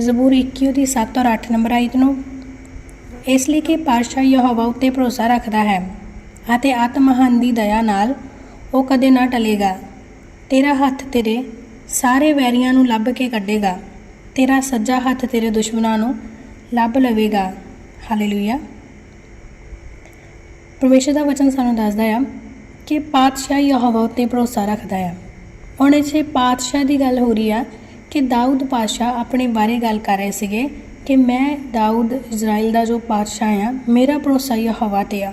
ਜ਼ਬੂਰ 21 ਦੀ 7 ਔਰ 8 ਨੰਬਰ ਆਇਤ ਨੂੰ। ਇਸ ਲਈ ਕਿ ਪਾਤਸ਼ਾਹ ਯਹੋਵਾ ਉੱਤੇ ਭਰੋਸਾ ਰੱਖਦਾ ਹੈ ਅਤੇ ਆਤਮਹਾਨ ਦੀ ਦਇਆ ਨਾਲ ਉਹ ਕਦੇ ਨਾ ਟਲੇਗਾ। ਤੇਰਾ ਹੱਥ ਤੇਰੇ ਸਾਰੇ ਵੈਰੀਆਂ ਨੂੰ ਲੱਭ ਕੇ ਕੱਢੇਗਾ। ਤੇਰਾ ਸੱਜਾ ਹੱਥ ਤੇਰੇ ਦੁਸ਼ਮਣਾਂ ਨੂੰ ਲੱਭ ਲਵੇਗਾ। ਹਾਲੇਲੂਇਆ। ਪਰਮੇਸ਼ਰ ਦਾ ਵਚਨ ਸਾਨੂੰ ਦੱਸਦਾ ਆ ਕਿ ਪਾਤਸ਼ਾਹ ਯਹੋਵਾ ਉੱਤੇ ਭਰੋਸਾ ਰੱਖਦਾ ਆ। ਹੁਣ ਇੱਥੇ ਪਾਤਸ਼ਾਹ ਦੀ ਗੱਲ ਹੋ ਰਹੀ ਆ ਕਿ ਦਾਊਦ ਪਾਤਸ਼ਾਹ ਆਪਣੇ ਬਾਰੇ ਗੱਲ ਕਰ ਰਹੇ ਸੀਗੇ ਕਿ ਮੈਂ ਦਾਊਦ ਇਜ਼ਰਾਈਲ ਦਾ ਜੋ ਪਾਤਸ਼ਾਹ ਆ ਮੇਰਾ ਭਰੋਸਾ ਹਵਾ ਤੇ ਆ।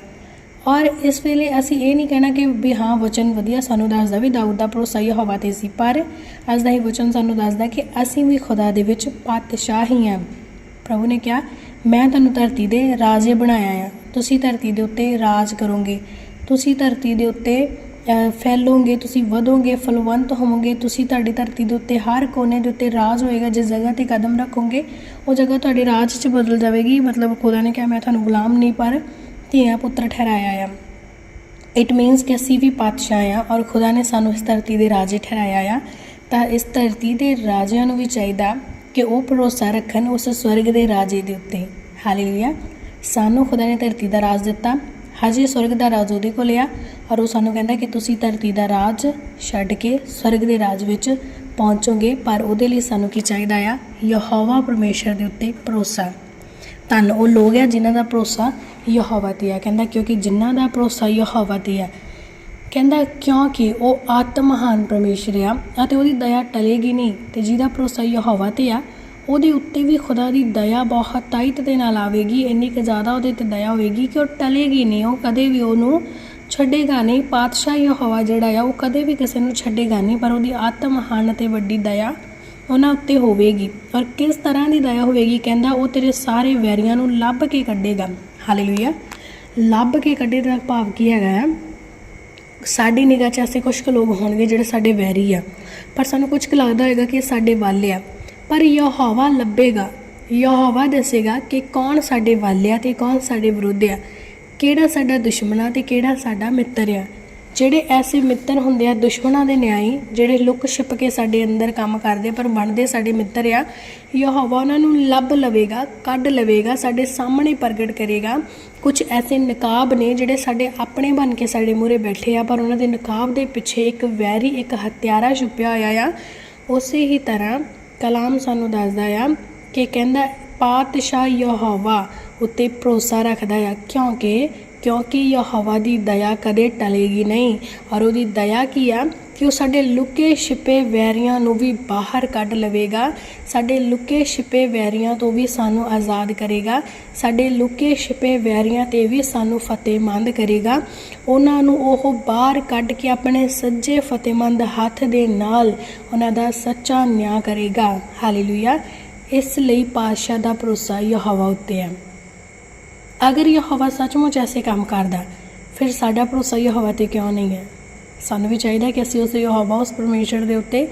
ਔਰ ਇਸ ਵੇਲੇ ਅਸੀਂ ਇਹ ਨਹੀਂ ਕਹਿਣਾ ਕਿ ਵੀ ਹਾਂ, ਵਚਨ ਵਧੀਆ ਸਾਨੂੰ ਦੱਸਦਾ ਵੀ ਦਾਊਦ ਦਾ ਭਰੋਸਾ ਹਵਾ ਤੇ ਸੀ, ਪਰ ਅੱਜ ਦਾ ਇਹ ਵਚਨ ਸਾਨੂੰ ਦੱਸਦਾ ਕਿ ਅਸੀਂ ਵੀ ਖੁਦਾ ਦੇ ਵਿੱਚ ਪਾਤਸ਼ਾਹ ਹੀ ਹਾਂ। ਪ੍ਰਭੂ ਨੇ ਕਿਹਾ, ਮੈਂ ਤੁਹਾਨੂੰ ਧਰਤੀ ਦੇ ਰਾਜੇ ਬਣਾਇਆ ਆ। ਤੁਸੀਂ ਧਰਤੀ ਦੇ ਉੱਤੇ ਰਾਜ ਕਰੋਗੇ। ਤੁਸੀਂ ਧਰਤੀ ਦੇ ਉੱਤੇ ਫੈਲੋਗੇ, ਤੁਸੀਂ ਵਧੋਗੇ, ਫਲਵੰਤ ਹੋਵੋਗੇ, ਤੁਸੀਂ ਤੁਹਾਡੀ ਧਰਤੀ ਦੇ ਉੱਤੇ ਹਰ ਕੋਨੇ ਦੇ ਉੱਤੇ ਰਾਜ ਹੋਏਗਾ, ਜਿਸ ਜਗ੍ਹਾ ਤੇ ਕਦਮ ਰੱਖੋਗੇ, ਉਹ ਜਗ੍ਹਾ ਤੁਹਾਡੇ ਰਾਜ 'ਚ ਬਦਲ ਜਾਵੇਗੀ। ਮਤਲਬ ਖੁਦਾ ਨੇ ਕਿਹਾ, ਮੈਂ ਤੁਹਾਨੂੰ ਗੁਲਾਮ ਨਹੀਂ, ਪਰ ਧੀਆ ਪੁੱਤਰ ਠਹਿਰਾਇਆ ਆ। ਇਟ ਮੀਨਸ ਕਿ ਅਸੀਂ ਵੀ ਪਾਤਸ਼ਾਹ ਆ ਔਰ ਖੁਦਾ ਨੇ ਸਾਨੂੰ ਇਸ ਧਰਤੀ ਦੇ ਰਾਜੇ ਠਹਿਰਾਇਆ ਆ। ਤਾਂ ਇਸ ਧਰਤੀ ਦੇ ਰਾਜਿਆਂ ਨੂੰ ਵੀ ਚਾਹੀਦਾ ਕਿ ਉਹ ਭਰੋਸਾ ਰੱਖਣ ਉਸ ਸਵਰਗ ਦੇ ਰਾਜੇ ਦੇ ਉੱਤੇ। ਹਾਲੇਲੂਇਆ ਸਾਨੂੰ ਖੁਦਾ ਨੇ ਧਰਤੀ ਦਾ ਰਾਜ ਦਿੱਤਾ। ਹਜੇ ਸਵਰਗ ਦਾ ਰਾਜ ਉਹਦੇ ਕੋਲ ਆ ਔਰ ਉਹ ਸਾਨੂੰ ਕਹਿੰਦਾ ਕਿ ਤੁਸੀਂ ਧਰਤੀ ਦਾ ਰਾਜ ਛੱਡ ਕੇ ਸਵਰਗ ਦੇ ਰਾਜ ਵਿੱਚ ਪਹੁੰਚੋਗੇ, ਪਰ ਉਹਦੇ ਲਈ ਸਾਨੂੰ ਕੀ ਚਾਹੀਦਾ ਆ? ਯਹੋਵਾ ਪਰਮੇਸ਼ਰ ਦੇ ਉੱਤੇ ਭਰੋਸਾ। ਧੰਨ ਉਹ ਲੋਕ ਆ ਜਿਨ੍ਹਾਂ ਦਾ ਭਰੋਸਾ ਯਹੋਵਾ ਤੇ ਆ। ਕਹਿੰਦਾ, ਕਿਉਂਕਿ ਜਿਨ੍ਹਾਂ ਦਾ ਭਰੋਸਾ ਯਹੋਵਾ ਤੇ ਆ। ਕਹਿੰਦਾ, ਕਿਉਂਕਿ ਉਹ ਆਤਮਹਾਨ ਪਰਮੇਸ਼ਰ ਆ ਅਤੇ ਉਹਦੀ ਦਇਆ ਟਲੇਗੀ ਨਹੀਂ ਤੇ ਜਿਹਦਾ ਭਰੋਸਾ ਯਹੋਵਾ ਤੇ ਆ ਉਹਦੇ ਉੱਤੇ ਵੀ ਖੁਦਾ ਦੀ ਦਇਆ ਬਹੁਤ ਤਾਈਤ ਦੇ ਨਾਲ ਆਵੇਗੀ, ਇੰਨੀ ਕੁ ਜ਼ਿਆਦਾ ਉਹਦੇ ਤੇ ਦਇਆ ਹੋਵੇਗੀ ਕਿ ਉਹ ਟਲੇਗੀ ਨਹੀਂ, ਉਹ ਕਦੇ ਵੀ ਉਹਨੂੰ ਛੱਡੇਗਾ ਨਹੀਂ। ਪਾਤਸ਼ਾਹ ਯਹੋਵਾ ਜਿਹੜਾ ਆ, ਉਹ ਕਦੇ ਵੀ ਕਿਸੇ ਨੂੰ ਛੱਡੇਗਾ ਨਹੀਂ, ਪਰ ਉਹਦੀ ਆਤਮਹਾਨ ਤੇ ਵੱਡੀ ਦਇਆ ਉਹਨਾਂ ਉੱਤੇ ਹੋਵੇਗੀ। ਔਰ ਕਿਸ ਤਰ੍ਹਾਂ ਦੀ ਦਇਆ ਹੋਵੇਗੀ ਕਹਿੰਦਾ, ਉਹ ਤੇਰੇ ਸਾਰੇ ਵੈਰੀਆਂ ਨੂੰ ਲੱਭ ਕੇ ਕੱਢੇਗਾ। ਹਾਲੇਲੂਇਆ ਲੱਭ ਕੇ ਕੱਢੇ ਦਾ ਭਾਵ ਕੀ ਹੈਗਾ ਹੈ ਸਾਡੀ ਨਿਗਾਹ 'ਚ ਐਸੇ ਕੁਝ ਕੁ ਲੋਕ ਹੋਣਗੇ ਜਿਹੜੇ ਸਾਡੇ ਵੈਰੀ ਆ। ਪਰ ਸਾਨੂੰ ਕੁਝ ਕੁ ਲੱਗਦਾ ਹੋਏਗਾ ਕਿ ਸਾਡੇ ਵੱਲ ਆ। ਪਰ ਯਹੋਵਾ ਲੱਭੇਗਾ। ਯਹੋਵਾ ਦੱਸੇਗਾ ਕਿ ਕੌਣ ਸਾਡੇ ਵੱਲ ਆ ਤੇ ਕੌਣ ਸਾਡੇ ਵਿਰੁੱਧ ਆ। ਕਿਹੜਾ ਸਾਡਾ ਦੁਸ਼ਮਣ ਆ ਤੇ ਕਿਹੜਾ ਸਾਡਾ ਮਿੱਤਰ ਆ। ਜਿਹੜੇ ਐਸੇ ਮਿੱਤਰ ਹੁੰਦੇ ਆ ਦੁਸ਼ਮਣਾਂ ਦੇ ਨਿਆਈ ਜਿਹੜੇ ਲੁੱਕ ਛਿਪ ਕੇ ਸਾਡੇ ਅੰਦਰ ਕੰਮ ਕਰਦੇ ਆ, ਪਰ ਬਣਦੇ ਸਾਡੇ ਮਿੱਤਰ ਆ ਯਹੋਵਾ ਉਹਨਾਂ ਨੂੰ ਲੱਭ ਲਵੇਗਾ ਕੱਢ ਲਵੇਗਾ ਸਾਡੇ ਸਾਹਮਣੇ ਪ੍ਰਗਟ ਕਰੇਗਾ। ਕੁਝ ਐਸੇ ਨਕਾਬ ਨੇ ਜਿਹੜੇ ਸਾਡੇ ਆਪਣੇ ਬਣ ਕੇ ਸਾਡੇ ਮੂਹਰੇ ਬੈਠੇ ਆ ਪਰ ਉਹਨਾਂ ਦੇ ਨਕਾਬ ਦੇ ਪਿੱਛੇ ਇੱਕ ਵੈਰੀ ਇੱਕ ਹਤਿਆਰਾ ਛੁਪਿਆ ਹੋਇਆ ਆ। ਉਸੇ ਹੀ ਤਰ੍ਹਾਂ ਕਲਾਮ ਸਾਨੂੰ ਦੱਸਦਾ ਆ ਕਿ ਕਹਿੰਦਾ, ਪਾਤਸ਼ਾਹ ਯਹੋਵਾ ਉੱਤੇ ਭਰੋਸਾ ਰੱਖਦਾ ਆ। ਕਿਉਂਕਿ ਕਿਉਂਕਿ ਯਹੋਵਾ ਦੀ ਦਇਆ ਕਦੇ ਟਲੇਗੀ ਨਹੀਂ। ਔਰ ਉਹਦੀ ਦਇਆ ਕੀ ਆ? ਕਿ ਉਹ ਸਾਡੇ ਲੁਕੇ ਛਿਪੇ ਵੈਰੀਆਂ ਨੂੰ ਵੀ ਬਾਹਰ ਕੱਢ ਲਵੇਗਾ। ਸਾਡੇ ਲੁਕੇ ਛਿਪੇ ਵੈਰੀਆਂ ਤੋਂ ਵੀ ਸਾਨੂੰ ਆਜ਼ਾਦ ਕਰੇਗਾ। ਸਾਡੇ ਲੁਕੇ ਛਿਪੇ ਵੈਰੀਆਂ ਤੇ ਵੀ ਸਾਨੂੰ ਫਤਿਹਮੰਦ ਕਰੇਗਾ। ਉਹਨਾਂ ਨੂੰ ਉਹ ਬਾਹਰ ਕੱਢ ਕੇ ਆਪਣੇ ਸੱਜੇ ਫਤਿਹਮੰਦ ਹੱਥ ਦੇ ਨਾਲ ਉਹਨਾਂ ਦਾ ਸੱਚਾ ਨਿਆਂ ਕਰੇਗਾ। ਹਾਲੇਲੂਇਆ। ਇਸ ਲਈ ਪਾਤਸ਼ਾਹ ਦਾ ਭਰੋਸਾ ਯਹੋਵਾ ਉੱਤੇ ਹੈ। ਅਗਰ ਯਹੋਵਾ ਸੱਚਮੁੱਚ ਐਸੇ ਕੰਮ ਕਰਦਾ, ਫਿਰ ਸਾਡਾ ਭਰੋਸਾ ਯਹੋਵਾ ਤੇ ਕਿਉਂ ਨਹੀਂ ਹੈ? ਸਾਨੂੰ ਵੀ ਚਾਹੀਦਾ ਕਿ ਅਸੀਂ ਉਸ ਯਹੋਵਾ ਉਸ ਪਰਮੇਸ਼ਰ ਦੇ ਉੱਤੇ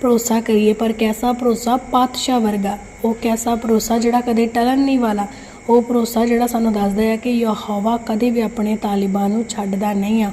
ਭਰੋਸਾ ਕਰੀਏ, ਪਰ ਕੈਸਾ ਭਰੋਸਾ ਪਾਤਸ਼ਾਹ ਵਰਗਾ? ਉਹ ਕੈਸਾ ਭਰੋਸਾ ਜਿਹੜਾ ਕਦੇ ਟਲਣ ਨਹੀਂ ਵਾਲਾ? ਉਹ ਭਰੋਸਾ ਜਿਹੜਾ ਸਾਨੂੰ ਦੱਸਦਾ ਹੈ ਕਿ ਯਹੋਵਾ ਕਦੇ ਵੀ ਆਪਣੇ ਤਾਲਿਬਾਨ ਨੂੰ ਛੱਡਦਾ ਨਹੀਂ ਆ।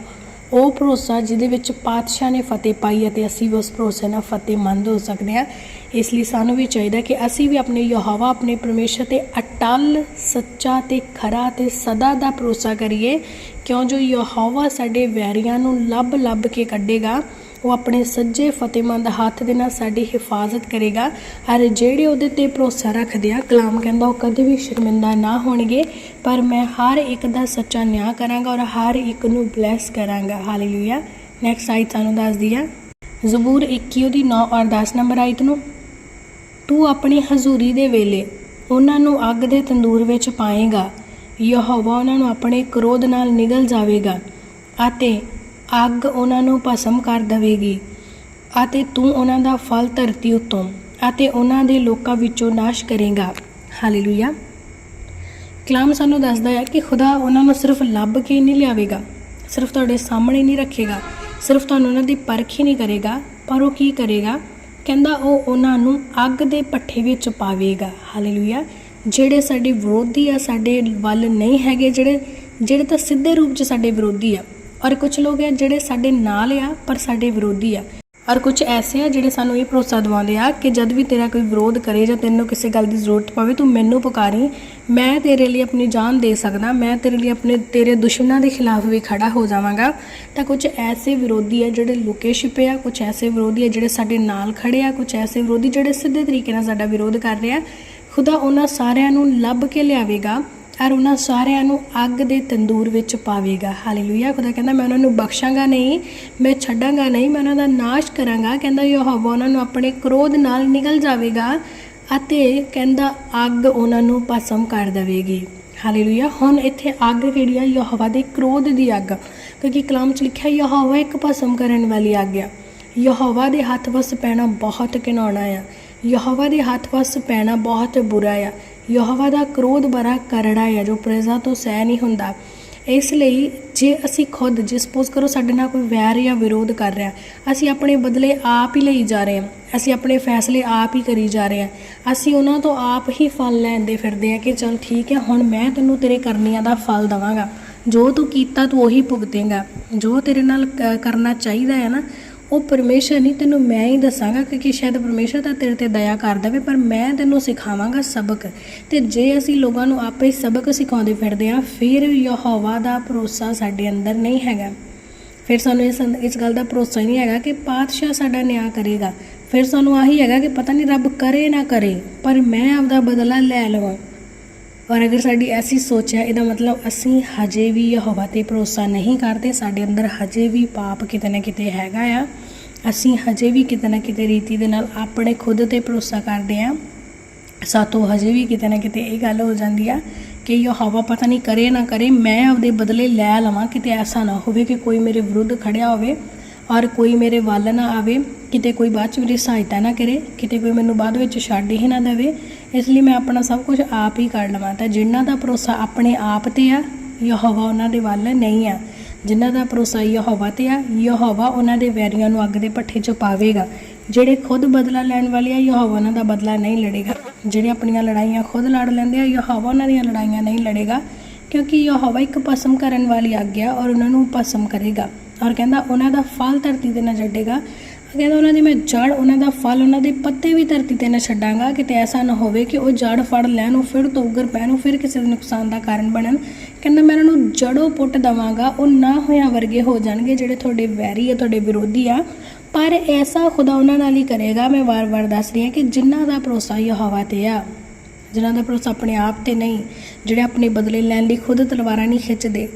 ਉਹ ਭਰੋਸਾ ਜਿਹਦੇ ਵਿੱਚ ਪਾਤਸ਼ਾਹ ਨੇ ਫਤਿਹ ਪਾਈ ਅਤੇ ਅਸੀਂ ਉਸ ਭਰੋਸੇ ਨਾਲ ਫਤਿਹਮੰਦ ਹੋ ਸਕਦੇ ਹਾਂ। ਇਸ ਲਈ ਸਾਨੂੰ ਵੀ ਚਾਹੀਦਾ ਕਿ ਅਸੀਂ ਵੀ ਆਪਣੇ ਯਹੋਵਾ, ਆਪਣੇ ਪਰਮੇਸ਼ਰ ਤੇ ਅਟਲ, ਸੱਚਾ ਤੇ ਖਰਾ ਤੇ ਸਦਾ ਦਾ ਭਰੋਸਾ ਕਰੀਏ। ਕਿਉਂ ਜੋ ਯਹੋਵਾ ਸਾਡੇ ਵੈਰੀਆਂ ਨੂੰ ਲੱਭ ਲੱਭ ਕੇ ਕੱਢੇਗਾ, ਉਹ ਆਪਣੇ ਸੱਜੇ ਫਤਿਹਮੰਦ ਹੱਥ ਦੇ ਨਾਲ ਸਾਡੀ ਹਿਫਾਜ਼ਤ ਕਰੇਗਾ। ਔਰ ਜਿਹੜੇ ਉਹਦੇ ਤੇ ਭਰੋਸਾ ਰੱਖਦੇ ਆ, ਕਲਾਮ ਕਹਿੰਦਾ, ਉਹ ਕਦੇ ਵੀ ਸ਼ਰਮਿੰਦਾ ਨਾ ਹੋਣਗੇ। ਪਰ ਮੈਂ ਹਰ ਇੱਕ ਦਾ ਸੱਚਾ ਨਿਆਂ ਕਰਾਂਗਾ ਔਰ ਹਰ ਇੱਕ ਨੂੰ ਬਲੈਸ ਕਰਾਂਗਾ। ਹਾਲੇਲੂਇਆ ਨੈਕਸਟ ਆਇਤ ਸਾਨੂੰ ਦੱਸਦੀ ਆ। ਜ਼ਬੂਰ 21 ਉਹਦੀ 9 ਔਰ 10 ਨੰਬਰ ਆਇਤ ਨੂੰ। ਤੂੰ ਆਪਣੀ ਹਜ਼ੂਰੀ ਦੇ ਵੇਲੇ ਉਹਨਾਂ ਨੂੰ ਅੱਗ ਦੇ ਤੰਦੂਰ ਵਿੱਚ ਪਾਏਗਾ। ਯਹੋਵਾ ਉਹਨਾਂ ਨੂੰ ਆਪਣੇ ਕ੍ਰੋਧ ਨਾਲ ਨਿਗਲ ਜਾਵੇਗਾ ਅਤੇ ਅੱਗ ਉਹਨਾਂ ਨੂੰ ਭਸਮ ਕਰ ਦੇਵੇਗੀ ਅਤੇ ਤੂੰ ਉਹਨਾਂ ਦਾ ਫਲ ਧਰਤੀ ਉੱਤੋਂ ਅਤੇ ਉਹਨਾਂ ਦੇ ਲੋਕਾਂ ਵਿੱਚੋਂ ਨਾਸ਼ ਕਰੇਗਾ। ਹਾਲੇਲੂਇਆ। ਕਲਾਮ ਸਾਨੂੰ ਦੱਸਦਾ ਹੈ ਕਿ ਖੁਦਾ ਉਹਨਾਂ ਨੂੰ ਸਿਰਫ ਲੱਭ ਕੇ ਨਹੀਂ ਲਿਆਵੇਗਾ, ਸਿਰਫ ਤੁਹਾਡੇ ਸਾਹਮਣੇ ਨਹੀਂ ਰੱਖੇਗਾ, ਸਿਰਫ ਤੁਹਾਨੂੰ ਉਹਨਾਂ ਦੀ ਪਰਖ ਹੀ ਨਹੀਂ ਕਰੇਗਾ, ਪਰ ਉਹ ਕੀ ਕਰੇਗਾ? ਕਹਿੰਦਾ ਉਹ ਉਹਨਾਂ ਨੂੰ ਅੱਗ ਦੇ ਪੱਠੇ ਵਿੱਚ ਪਾਵੇਗਾ। ਹਾਲੇਲੂਇਆ। ਜਿਹੜੇ ਸਾਡੇ ਵਿਰੋਧੀ ਆ, ਸਾਡੇ ਵੱਲ ਨਹੀਂ ਹੈਗੇ, ਜਿਹੜੇ ਜਿਹੜੇ ਤਾਂ ਸਿੱਧੇ ਰੂਪ 'ਚ ਸਾਡੇ ਵਿਰੋਧੀ ਆ। ਔਰ ਕੁਝ ਲੋਕ ਆ ਜਿਹੜੇ ਸਾਡੇ ਨਾਲ ਆ, ਪਰ ਸਾਡੇ ਵਿਰੋਧੀ ਆ। ਔਰ ਕੁਝ ਐਸੇ ਆ ਜਿਹੜੇ ਸਾਨੂੰ ਇਹ ਭਰੋਸਾ ਦਿਵਾਉਂਦੇ ਆ ਕਿ ਜਦ ਵੀ ਤੇਰਾ ਕੋਈ ਵਿਰੋਧ ਕਰੇ ਜਾਂ ਤੈਨੂੰ ਕਿਸੇ ਗੱਲ ਦੀ ਜ਼ਰੂਰਤ ਪਵੇ, ਤੂੰ ਮੈਨੂੰ ਪੁਕਾਰੀ, ਮੈਂ ਤੇਰੇ ਲਈ ਆਪਣੀ ਜਾਨ ਦੇ ਸਕਦਾ, ਮੈਂ ਤੇਰੇ ਲਈ ਆਪਣੇ, ਤੇਰੇ ਦੁਸ਼ਮਣਾਂ ਦੇ ਖਿਲਾਫ ਵੀ ਖੜਾ ਹੋ ਜਾਵਾਂਗਾ। ਤਾਂ ਕੁਝ ਐਸੇ ਵਿਰੋਧੀ ਆ ਜਿਹੜੇ ਲੁਕੇ ਛਿਪੇ ਆ ਕੁਝ ਐਸੇ ਵਿਰੋਧੀ ਆ ਜਿਹੜੇ ਸਾਡੇ ਨਾਲ ਖੜੇ ਆ ਕੁਝ ਐਸੇ ਵਿਰੋਧੀ ਜਿਹੜੇ ਸਿੱਧੇ ਤਰੀਕੇ ਨਾਲ ਸਾਡਾ ਵਿਰੋਧ ਕਰ ਰਹੇ ਆ। ਖੁਦਾ ਉਹਨਾਂ ਸਾਰਿਆਂ ਨੂੰ ਲੱਭ ਕੇ ਲਿਆਵੇਗਾ। ਔਰ ਉਹਨਾਂ ਸਾਰਿਆਂ ਨੂੰ ਅੱਗ ਦੇ ਤੰਦੂਰ ਵਿੱਚ ਪਾਵੇਗਾ। ਹਾਲੇਲੂਇਆ ਖੁਦਾ ਕਹਿੰਦਾ, ਮੈਂ ਉਹਨਾਂ ਨੂੰ ਬਖਸ਼ਾਂਗਾ ਨਹੀਂ, ਮੈਂ ਛੱਡਾਂਗਾ ਨਹੀਂ, ਮੈਂ ਉਹਨਾਂ ਦਾ ਨਾਸ਼ ਕਰਾਂਗਾ। ਕਹਿੰਦਾ, ਯਹੋਵਾ ਉਹਨਾਂ ਨੂੰ ਆਪਣੇ ਕ੍ਰੋਧ ਨਾਲ ਨਿਗਲ ਜਾਵੇਗਾ ਅਤੇ ਕਹਿੰਦਾ, ਅੱਗ ਉਹਨਾਂ ਨੂੰ ਭਸਮ ਕਰ ਦੇਵੇਗੀ। ਹਾਲੇਲੂਇਆ ਹੁਣ ਇੱਥੇ ਅੱਗ ਕਿਹੜੀ ਆ, ਯਹੋਵਾ ਦੇ ਕ੍ਰੋਧ ਦੀ ਅੱਗ, ਕਿਉਂਕਿ ਕਲਾਮ ਚ ਲਿਖਿਆ, ਯਹੋਵਾ ਇੱਕ ਭਸਮ ਕਰਨ ਵਾਲੀ ਅੱਗ ਆ। ਯਹੋਵਾ ਦੇ ਹੱਥ ਵਸ ਪੈਣਾ ਬਹੁਤ ਘਿਨਾਉਣਾ ਆ। ਯਹੋਵਾ ਦੇ ਹੱਥ ਵਸ ਪੈਣਾ ਬਹੁਤ ਬੁਰਾ ਆ। ਯਹੋਵਾ ਦਾ ਕ੍ਰੋਧ ਬੜਾ ਕਰੜਾ ਹੈ ਜੋ ਪ੍ਰਜਾ ਤੋਂ ਸਹਿ ਨਹੀਂ ਹੁੰਦਾ। ਇਸ ਲਈ ਜੇ ਅਸੀਂ ਖੁਦ ਜੇ ਸਪੋਜ਼ ਕਰੋ ਸਾਡੇ ਨਾਲ ਕੋਈ ਵੈਰ ਜਾਂ ਵਿਰੋਧ ਕਰ ਰਿਹਾ, ਅਸੀਂ ਆਪਣੇ ਬਦਲੇ ਆਪ ਹੀ ਲਈ ਜਾ ਰਹੇ ਹਾਂ। ਅਸੀਂ ਆਪਣੇ ਫੈਸਲੇ ਆਪ ਹੀ ਕਰੀ ਜਾ ਰਹੇ ਹਾਂ। ਅਸੀਂ ਉਹਨਾਂ ਤੋਂ ਆਪ ਹੀ ਫਲ ਲੈਂਦੇ ਫਿਰਦੇ ਹਾਂ ਕਿ ਚਲ ਠੀਕ ਹੈ, ਹੁਣ ਮੈਂ ਤੈਨੂੰ ਤੇਰੇ ਕਰਨੀਆਂ ਦਾ ਫਲ ਦਵਾਂਗਾ। ਜੋ ਤੂੰ ਕੀਤਾ ਤੂੰ ਉਹੀ ਭੁਗਤੇਂਗਾ। ਜੋ ਤੇਰੇ ਨਾਲ ਕਰਨਾ ਚਾਹੀਦਾ ਹੈ ਨਾ ਉਹ ਪਰਮੇਸ਼ਰ ਨਹੀਂ, ਤੈਨੂੰ ਮੈਂ ਹੀ ਦੱਸਾਂਗਾ ਕਿਉਂਕਿ ਸ਼ਾਇਦ ਪਰਮੇਸ਼ਰ ਤਾਂ ਤੇਰੇ ਤੇ ਦਇਆ ਕਰ ਦੇਵੇ ਪਰ ਮੈਂ ਤੈਨੂੰ ਸਿਖਾਵਾਂਗਾ ਸਬਕ। ਤੇ ਜੇ ਅਸੀਂ ਲੋਕਾਂ ਨੂੰ ਆਪੇ ਹੀ ਸਬਕ ਸਿਖਾਉਂਦੇ ਫਿਰਦੇ ਆ ਫਿਰ ਯਹੋਵਾ ਦਾ ਭਰੋਸਾ ਸਾਡੇ ਅੰਦਰ ਨਹੀਂ ਹੈਗਾ। ਫਿਰ ਸਾਨੂੰ ਇਸ ਇਸ ਗੱਲ ਦਾ ਭਰੋਸਾ ਹੀ ਨਹੀਂ ਹੈਗਾ ਕਿ ਪਾਤਸ਼ਾਹ ਸਾਡਾ ਨਿਆਂ ਕਰੇਗਾ। ਫਿਰ ਸਾਨੂੰ ਆਹੀ ਹੈਗਾ ਕਿ ਪਤਾ ਨਹੀਂ ਰੱਬ ਕਰੇ ਨਾ ਕਰੇ, ਪਰ ਮੈਂ ਆਪਦਾ ਬਦਲਾ ਲੈ ਲਵਾਂ। ਔਰ ਅਗਰ ਸਾਡੀ ਐਸੀ ਸੋਚ ਹੈ, ਇਹਦਾ ਮਤਲਬ ਅਸੀਂ ਹਜੇ ਵੀ ਯਹੋਵਾ ਤੇ ਭਰੋਸਾ ਨਹੀਂ ਕਰਦੇ, ਸਾਡੇ ਅੰਦਰ ਹਜੇ ਵੀ ਪਾਪ ਕਿਤੇ ਨਾ ਕਿਤੇ ਹੈਗਾ ਆ। ਅਸੀਂ ਹਜੇ ਵੀ ਕਿਤੇ ਨਾ ਕਿਤੇ ਰੀਤੀ ਦੇ ਨਾਲ ਆਪਣੇ ਖੁਦ ਤੇ ਭਰੋਸਾ ਕਰਦੇ ਆ ਸਾਤੋਂ ਹਜੇ ਵੀ ਕਿਤੇ ਨਾ ਕਿਤੇ ਇਹ ਗੱਲ ਹੋ ਜਾਂਦੀ ਆ ਕਿ ਯਹੋਵਾ ਪਤਾ ਨਹੀਂ ਕਰੇ ਨਾ ਕਰੇ, ਮੈਂ ਆਪਦੇ ਬਦਲੇ ਲੈ ਲਵਾਂ, ਕਿਤੇ ਐਸਾ ਨਾ ਹੋਵੇ ਕਿ ਕੋਈ ਮੇਰੇ ਵਿਰੁੱਧ ਖੜਿਆ ਹੋਵੇ ਔਰ ਕੋਈ ਮੇਰੇ ਵੱਲ ਨਾ ਆਵੇ, ਕਿਤੇ ਕੋਈ ਬਾਅਦ ਚ ਮੇਰੀ ਸਹਾਇਤਾ ਨਾ ਕਰੇ, ਕਿਤੇ ਕੋਈ ਮੈਨੂੰ ਬਾਅਦ ਵਿੱਚ ਛੱਡ ਹੀ ਨਾ ਦੇਵੇ। ਇਸ ਲਈ ਮੈਂ ਆਪਣਾ ਸਭ ਕੁਝ ਆਪ ਹੀ ਕਰ ਲਵਾਂ। ਤਾਂ ਜਿਨ੍ਹਾਂ ਦਾ ਭਰੋਸਾ ਆਪਣੇ ਆਪ ਤੇ ਆ, ਯਹੋਵਾ ਉਹਨਾਂ ਦੇ ਵੱਲ ਨਹੀਂ ਆ। ਜਿਨ੍ਹਾਂ ਦਾ ਭਰੋਸਾ ਯਹੋਵਾ ਤੇ ਆ, ਯਹੋਵਾ ਉਹਨਾਂ ਦੇ ਵੈਰੀਆਂ ਨੂੰ ਅੱਗ ਦੇ ਭੱਠੇ 'ਚ ਪਾਵੇਗਾ। ਜਿਹੜੇ ਖੁਦ ਬਦਲਾ ਲੈਣ ਵਾਲੇ ਆ, ਯਹੋਵਾ ਉਹਨਾਂ ਦਾ ਬਦਲਾ ਨਹੀਂ ਲੜੇਗਾ। ਜਿਹੜੇ ਆਪਣੀਆਂ ਲੜਾਈਆਂ ਖੁਦ ਲੜ ਲੈਂਦੇ ਆ, ਯਹੋਵਾ ਉਹਨਾਂ ਦੀਆਂ ਲੜਾਈਆਂ ਨਹੀਂ ਲੜੇਗਾ। ਕਿਉਂਕਿ ਯਹੋਵਾ ਇੱਕ ਭਸਮ ਕਰਨ ਵਾਲੀ ਆਗਿਆ ਔਰ ਉਹਨਾਂ ਨੂੰ ਭਸਮ ਕਰੇਗਾ। ਔਰ ਕਹਿੰਦਾ, ਉਹਨਾਂ ਦਾ ਫਲ ਧਰਤੀ ਦੇ ਨਾਲ ਜੱਡੇਗਾ ਕਹਿੰਦਾ ਉਹਨਾਂ ਦੀ ਮੈਂ ਜੜ ਉਹਨਾਂ ਦਾ ਫਲ, ਉਹਨਾਂ ਦੇ ਪੱਤੇ ਵੀ ਧਰਤੀ ਤੇ ਨਾ ਛੱਡਾਂਗਾ, ਕਿਤੇ ਐਸਾ ਨਾ ਹੋਵੇ ਕਿ ਉਹ ਜੜ ਫੜ ਲੈਣ, ਉਹ ਫਿਰ ਤੋਂ ਉੱਗਰ ਪੈਣ, ਉਹ ਫਿਰ ਕਿਸੇ ਦੇ ਨੁਕਸਾਨ ਦਾ ਕਾਰਨ ਬਣਨ। ਕਹਿੰਦਾ ਮੈਂ ਉਹਨਾਂ ਨੂੰ ਜੜੋਂ ਪੁੱਟ ਦਵਾਂਗਾ, ਉਹ ਨਾ ਹੋਇਆ ਵਰਗੇ ਹੋ ਜਾਣਗੇ, ਜਿਹੜੇ ਤੁਹਾਡੇ ਵੈਰੀ ਆ, ਤੁਹਾਡੇ ਵਿਰੋਧੀ ਆ। ਪਰ ਐਸਾ ਖੁਦਾ ਉਹਨਾਂ ਨਾਲ ਹੀ ਕਰੇਗਾ, ਮੈਂ ਵਾਰ-ਵਾਰ ਦੱਸ ਰਹੀ ਹਾਂ ਕਿ ਜਿਨ੍ਹਾਂ ਦਾ ਭਰੋਸਾ ਯਹੋਵਾ ਤੇ ਆ, ਜਿਨ੍ਹਾਂ ਦਾ ਭਰੋਸਾ ਆਪਣੇ ਆਪ ਤੇ ਨਹੀਂ, ਜਿਹੜੇ ਆਪਣੇ ਬਦਲੇ ਲੈਣ ਲਈ ਖੁਦ ਤਲਵਾਰਾਂ ਨਹੀਂ ਖਿੱਚਦੇ,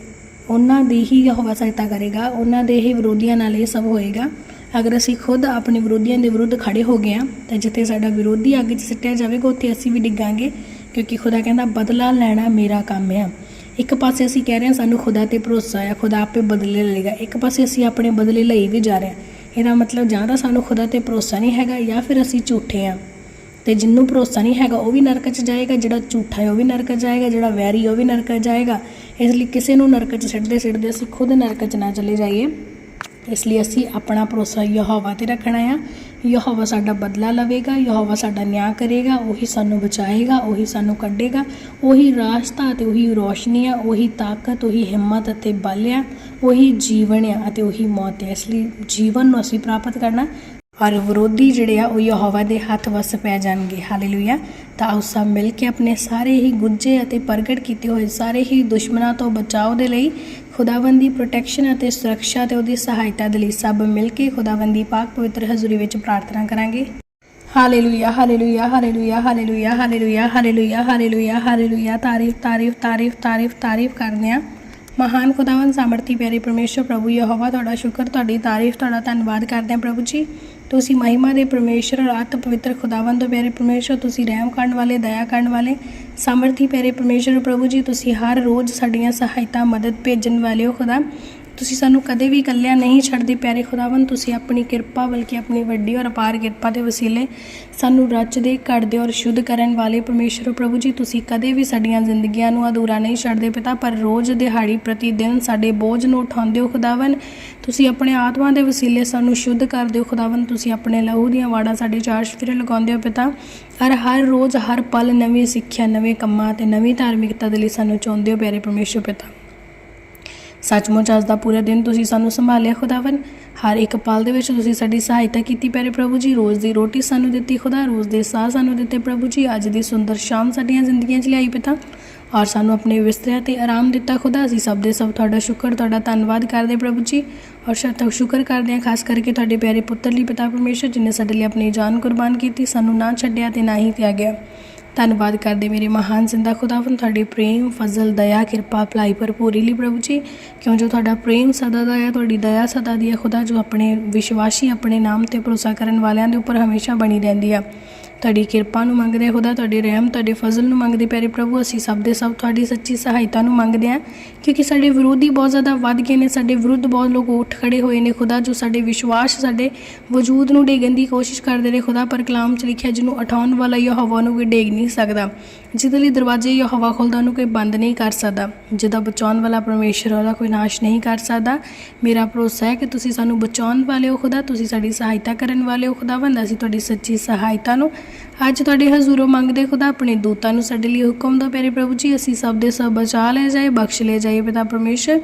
ਉਹਨਾਂ ਦੀ ਹੀ ਯਹੋਵਾ ਸਹਾਇਤਾ ਕਰੇਗਾ, ਉਹਨਾਂ ਦੇ ਹੀ ਵਿਰੋਧੀਆਂ ਨਾਲ ਇਹ ਸਭ ਹੋਏਗਾ। ਅਗਰ ਅਸੀਂ ਖੁਦ ਆਪਣੇ ਵਿਰੋਧੀਆਂ ਦੇ ਵਿਰੁੱਧ ਖੜੇ ਹੋ ਗਏ ਹਾਂ, ਤਾਂ ਜਿੱਥੇ ਸਾਡਾ ਵਿਰੋਧੀ ਅੱਗ 'ਚ ਸਿੱਟਿਆ ਜਾਵੇਗਾ, ਉੱਥੇ ਅਸੀਂ ਵੀ ਡਿੱਗਾਂਗੇ, ਕਿਉਂਕਿ ਖੁਦਾ ਕਹਿੰਦਾ, ਬਦਲਾ ਲੈਣਾ ਮੇਰਾ ਕੰਮ ਆ। ਇੱਕ ਪਾਸੇ ਅਸੀਂ ਕਹਿ ਰਹੇ ਹਾਂ, ਸਾਨੂੰ ਖੁਦਾ ਤੇ ਭਰੋਸਾ ਆ, ਖੁਦਾ ਆਪੇ ਬਦਲੇ ਲਏਗਾ। ਇੱਕ ਪਾਸੇ ਅਸੀਂ ਆਪਣੇ ਬਦਲੇ ਲਈ ਵੀ ਜਾ ਰਹੇ ਹਾਂ। ਇਹਦਾ ਮਤਲਬ ਜਾਂ ਤਾਂ ਸਾਨੂੰ ਖੁਦਾ ਤੇ ਭਰੋਸਾ ਨਹੀਂ ਹੈਗਾ, ਜਾਂ ਫਿਰ ਅਸੀਂ ਝੂਠੇ ਹਾਂ। ਤੇ ਜਿੰਨੂੰ ਭਰੋਸਾ ਨਹੀਂ ਹੈਗਾ, ਉਹ ਵੀ ਨਰਕ 'ਚ ਜਾਏਗਾ, ਜਿਹੜਾ ਝੂਠਾ ਹੈ, ਉਹ ਵੀ ਨਰਕ 'ਚ ਜਾਏਗਾ, ਜਿਹੜਾ ਵੈਰੀ ਉਹ ਵੀ ਨਰਕ 'ਚ ਜਾਏਗਾ। ਇਸ ਲਈ ਕਿਸੇ ਨੂੰ ਨਰਕ 'ਚ ਸਿੱਟਦੇ ਸਿੱਟਦੇ ਅਸੀਂ ਖੁਦ ਨਰਕ 'ਚ ਨਾ ਚਲੇ ਜਾਈਏ। ਇਸ ਲਈ ਅਸੀਂ ਆਪਣਾ ਭਰੋਸਾ ਯਹੋਵਾ ਤੇ ਰੱਖਣਾ ਆ। ਯਹੋਵਾ ਸਾਡਾ ਬਦਲਾ ਲਵੇਗਾ, ਯਹੋਵਾ ਸਾਡਾ ਨਿਆਂ ਕਰੇਗਾ, ਉਹੀ ਸਾਨੂੰ ਬਚਾਏਗਾ, ਉਹੀ ਸਾਨੂੰ ਕੱਢੇਗਾ। ਉਹੀ ਰਾਸਤਾ ਅਤੇ ਉਹੀ ਰੋਸ਼ਨੀ ਆ, ਉਹੀ ਤਾਕਤ, ਉਹੀ ਹਿੰਮਤ ਅਤੇ ਬਲ ਆ, ਉਹੀ ਜੀਵਨ ਆ ਅਤੇ ਉਹੀ ਮੌਤ ਆ। ਇਸ ਲਈ ਜੀਵਨ ਨੂੰ ਅਸੀਂ ਪ੍ਰਾਪਤ ਕਰਨਾ। ਔਰ ਵਿਰੋਧੀ ਜਿਹੜੇ ਆ, ਉਹ ਯਹੋਵਾ ਦੇ ਹੱਥ ਵਸ ਪੈ ਜਾਣਗੇ। ਹਾਲੇਲੂਇਆ। ਤਾਂ ਆਓ ਸਭ ਮਿਲ ਕੇ ਆਪਣੇ ਸਾਰੇ ਹੀ ਗੁੱਜੇ ਅਤੇ ਪ੍ਰਗਟ ਕੀਤੇ ਹੋਏ ਸਾਰੇ ਹੀ ਦੁਸ਼ਮਣਾਂ ਤੋਂ ਬਚਾਓ ਦੇ ਲਈ ਖੁਦਾਵੰਦ ਦੀ ਪ੍ਰੋਟੈਕਸ਼ਨ ਅਤੇ ਸੁਰੱਖਿਆ ਤੇ ਉਹਦੀ ਸਹਾਇਤਾ ਦੇ ਲਈ ਸਭ ਮਿਲ ਕੇ ਖੁਦਾਵੰਦ ਦੀ ਪਾਕ ਪਵਿੱਤਰ ਹਜ਼ੂਰੀ ਵਿੱਚ ਪ੍ਰਾਰਥਨਾ ਕਰਾਂਗੇ। Hallelujah hallelujah hallelujah hallelujah hallelujah hallelujah hallelujah hallelujah. ਤਾਰੀਫ ਤਾਰੀਫ ਤਾਰੀਫ ਤਾਰੀਫ ਤਾਰੀਫ ਕਰਦੇ ਹਾਂ। ਮਹਾਨ ਖੁਦਾਵੰਦ, ਸਾਮਰਥੀ, ਪਿਆਰੇ ਪਰਮੇਸ਼ਰ ਪ੍ਰਭੂ ਯਹੋਵਾ, ਤੁਹਾਡਾ ਸ਼ੁਕਰ, ਤੁਹਾਡੀ ਤਾਰੀਫ, ਤੁਹਾਡਾ ਧੰਨਵਾਦ ਕਰਦੇ ਹਾਂ ਪ੍ਰਭੂ ਜੀ। ਤੁਸੀਂ ਮਹਿਮਾ ਦੇ ਪਰਮੇਸ਼ਰ ਔਰ ਅਤ ਪਵਿੱਤਰ ਤੋਂ ਪਿਆਰੇ ਪਰਮੇਸ਼ਰ ਤੁਸੀਂ ਰਹਿਮ ਕਰਨ ਵਾਲੇ, ਦਇਆ ਕਰਨ ਵਾਲੇ। ਸਾਮਰਥੀ ਪਿਆਰੇ ਪਰਮੇਸ਼ਰ ਪ੍ਰਭੂ ਜੀ, ਤੁਸੀਂ ਹਰ ਰੋਜ਼ ਸਾਡੀਆਂ ਸਹਾਇਤਾ, ਮਦਦ ਭੇਜਣ ਵਾਲੇ ਹੋ, ਖੁਦਾ। ਤੁਸੀਂ ਸਾਨੂੰ ਕਦੇ ਵੀ ਇਕੱਲਿਆਂ ਨਹੀਂ ਛੱਡਦੇ ਪਿਆਰੇ ਖੁਦਾਵੰਦ, ਤੁਸੀਂ ਆਪਣੀ ਕਿਰਪਾ ਬਲਕਿ ਆਪਣੀ ਵੱਡੀ ਔਰ ਅਪਾਰ ਕਿਰਪਾ ਦੇ ਵਸੀਲੇ ਸਾਨੂੰ ਰਚਦੇ ਘੜਦੇ ਔਰ ਸ਼ੁੱਧ ਕਰਨ ਵਾਲੇ ਪਰਮੇਸ਼ਰ ਪ੍ਰਭੂ ਜੀ, ਤੁਸੀਂ ਕਦੇ ਵੀ ਸਾਡੀਆਂ ਜ਼ਿੰਦਗੀਆਂ ਨੂੰ ਅਧੂਰਾ ਨਹੀਂ ਛੱਡਦੇ ਪਿਤਾ, ਪਰ ਰੋਜ਼ ਦਿਹਾੜੀ ਪ੍ਰਤੀ ਦਿਨ ਸਾਡੇ ਬੋਝ ਨੂੰ ਉਠਾਉਂਦੇ ਹੋ ਖੁਦਾਵੰ ਤੁਸੀਂ ਆਪਣੇ ਆਤਮਾ ਦੇ ਵਸੀਲੇ ਸਾਨੂੰ ਸ਼ੁੱਧ ਕਰਦੇ ਹੋ ਖੁਦਾਵੰ ਤੁਸੀਂ ਆਪਣੇ ਲਹੂ ਦੀਆਂ ਵਾੜਾਂ ਸਾਡੇ ਚਾਰ ਸ਼ਫਰੇ ਲਗਾਉਂਦੇ ਹੋ ਪਿਤਾ। ਹਰ ਹਰ ਰੋਜ਼ ਹਰ ਪਲ ਨਵੀਂ ਸਿੱਖਿਆ, ਨਵੇਂ ਕੰਮਾਂ ਤੇ ਨਵੀਂ ਧਾਰਮਿਕਤਾ ਦੇ ਲਈ ਸਾਨੂੰ ਚਾਹੁੰਦੇ ਹੋ ਪਿਆਰੇ ਪਰਮੇਸ਼ਰ ਪਿਤਾ। ਸੱਚਮੁੱਚ ਅੱਜ ਦਾ ਪੂਰਾ ਦਿਨ ਤੁਸੀਂ ਸਾਨੂੰ ਸੰਭਾਲਿਆ ਖੁਦਾਵੰ ਹਰ ਇੱਕ ਪਲ ਦੇ ਵਿੱਚ ਤੁਸੀਂ ਸਾਡੀ ਸਹਾਇਤਾ ਕੀਤੀ ਪਿਆਰੇ ਪ੍ਰਭੂ ਜੀ। ਰੋਜ਼ ਦੀ ਰੋਟੀ ਸਾਨੂੰ ਦਿੱਤੀ ਖੁਦਾ, ਰੋਜ਼ ਦੇ ਸਾਹ ਸਾਨੂੰ ਦਿੱਤੇ ਪ੍ਰਭੂ ਜੀ। ਅੱਜ ਦੀ ਸੁੰਦਰ ਸ਼ਾਮ ਸਾਡੀਆਂ ਜ਼ਿੰਦਗੀਆਂ 'ਚ ਲਿਆਈ ਪਿਤਾ। ਔਰ ਸਾਨੂੰ ਆਪਣੇ ਬਿਸਤਰਿਆਂ ਤੇ ਆਰਾਮ ਦਿੱਤਾ ਖੁਦਾ। ਅਸੀਂ ਸਭ ਦੇ ਸਭ ਤੁਹਾਡਾ ਸ਼ੁਕਰ, ਤੁਹਾਡਾ ਧੰਨਵਾਦ ਕਰਦੇ ਪ੍ਰਭੂ ਜੀ। ਔਰ ਸ਼ਤ ਸ਼ੁਕਰ ਕਰਦੇ ਹਾਂ, ਖਾਸ ਕਰਕੇ ਤੁਹਾਡੇ ਪਿਆਰੇ ਪੁੱਤਰ ਲਈ ਪਿਤਾ ਪਰਮੇਸ਼ਰ, ਜਿਨੇ ਸਾਡੇ ਲਈ ਆਪਣੀ ਜਾਨ ਕੁਰਬਾਨ ਕੀਤੀ। ਸਾਨੂੰ ਨਾ ਛੱਡਿਆ ਤੇ ਨਾ ਹੀ ਤਿਆਗਿਆ। ਧੰਨਵਾਦ ਕਰਦੇ ਮੇਰੇ ਮਹਾਨ ਜ਼ਿੰਦਾ ਖੁਦਾਵੰ ਤੁਹਾਡੇ ਪ੍ਰੇਮ, ਫਜ਼ਲ, ਦਇਆ, ਕਿਰਪਾ, ਭਲਾਈ ਭਰਪੂਰੀ ਲਈ ਪ੍ਰਭੂ ਜੀ। ਕਿਉਂ ਜੋ ਤੁਹਾਡਾ ਪ੍ਰੇਮ ਸਦਾ ਦਾ ਹੈ, ਤੁਹਾਡੀ ਦਇਆ ਸਦਾ ਦੀ ਹੈ ਖੁਦਾ, ਜੋ ਆਪਣੇ ਵਿਸ਼ਵਾਸੀ ਆਪਣੇ ਨਾਮ ਤੇ ਭਰੋਸਾ ਕਰਨ ਵਾਲਿਆਂ ਦੇ ਉੱਪਰ ਹਮੇਸ਼ਾ ਬਣੀ ਰਹਿੰਦੀ ਆ। ਤੁਹਾਡੀ ਕਿਰਪਾ ਨੂੰ ਮੰਗਦੇ ਹਾਂ, ਖੁਦਾ ਤੁਹਾਡੇ ਰਹਿਮ, ਤੁਹਾਡੇ ਫਜ਼ਲ ਨੂੰ ਮੰਗਦੇ ਪਿਆਰੇ ਪ੍ਰਭੂ, ਅਸੀਂ ਸਭ ਦੇ ਸਭ ਤੁਹਾਡੀ ਸੱਚੀ ਸਹਾਇਤਾ ਨੂੰ ਮੰਗਦੇ ਹਾਂ, ਕਿਉਂਕਿ ਸਾਡੇ ਵਿਰੋਧੀ ਬਹੁਤ ਜ਼ਿਆਦਾ ਵੱਧ ਗਏ ਨੇ, ਸਾਡੇ ਵਿਰੁੱਧ ਬਹੁਤ ਲੋਕ ਉੱਠ ਖੜੇ ਹੋਏ ਨੇ, ਖੁਦਾ ਜੋ ਸਾਡੇ ਵਿਸ਼ਵਾਸ, ਸਾਡੇ ਵਜੂਦ ਨੂੰ ਡੇਗਣ ਦੀ ਕੋਸ਼ਿਸ਼ ਕਰਦੇ ਨੇ ਖੁਦਾ ਪਰ ਕਲਾਮ 'ਚ ਲਿਖਿਆ, ਜਿਹਨੂੰ ਉਠਾਉਣ ਵਾਲਾ ਯਹੋਵਾ ਨੂੰ ਵੀ ਡੇਗ ਨਹੀਂ ਸਕਦਾ। ਜਿਹਦੇ ਲਈ ਦਰਵਾਜ਼ੇ ਜਾਂ ਹਵਾ ਖੋਲਦਾ ਉਹਨੂੰ ਕੋਈ ਬੰਦ ਨਹੀਂ ਕਰ ਸਕਦਾ। ਜਿਹਦਾ ਬਚਾਉਣ ਵਾਲਾ ਪਰਮੇਸ਼ਰ ਉਹਦਾ ਕੋਈ ਨਾਸ਼ ਨਹੀਂ ਕਰ ਸਕਦਾ। ਮੇਰਾ ਭਰੋਸਾ ਹੈ ਕਿ ਤੁਸੀਂ ਸਾਨੂੰ ਬਚਾਉਣ ਵਾਲੇ ਹੋ ਖੁਦਾ, ਤੁਸੀਂ ਸਾਡੀ ਸਹਾਇਤਾ ਕਰਨ ਵਾਲੇ ਹੋ ਖੁਦਾਵੰਦ ਅਸੀਂ ਤੁਹਾਡੀ ਸੱਚੀ ਸਹਾਇਤਾ ਨੂੰ ਅੱਜ ਤੁਹਾਡੇ ਹਜ਼ੂਰੋਂ ਮੰਗਦੇ ਖੁਦਾ ਆਪਣੇ ਦੂਤਾਂ ਨੂੰ ਸਾਡੇ ਲਈ ਹੁਕਮ ਦਿਓ। ਪਿਆਰੇ ਪ੍ਰਭੂ ਜੀ, ਅਸੀਂ ਸਭ ਦੇ ਸਭ ਬਚਾ ਲੈ ਜਾਏ, ਬਖਸ਼ ਲੈ ਜਾਏ ਪਿਤਾ ਪਰਮੇਸ਼ਰ।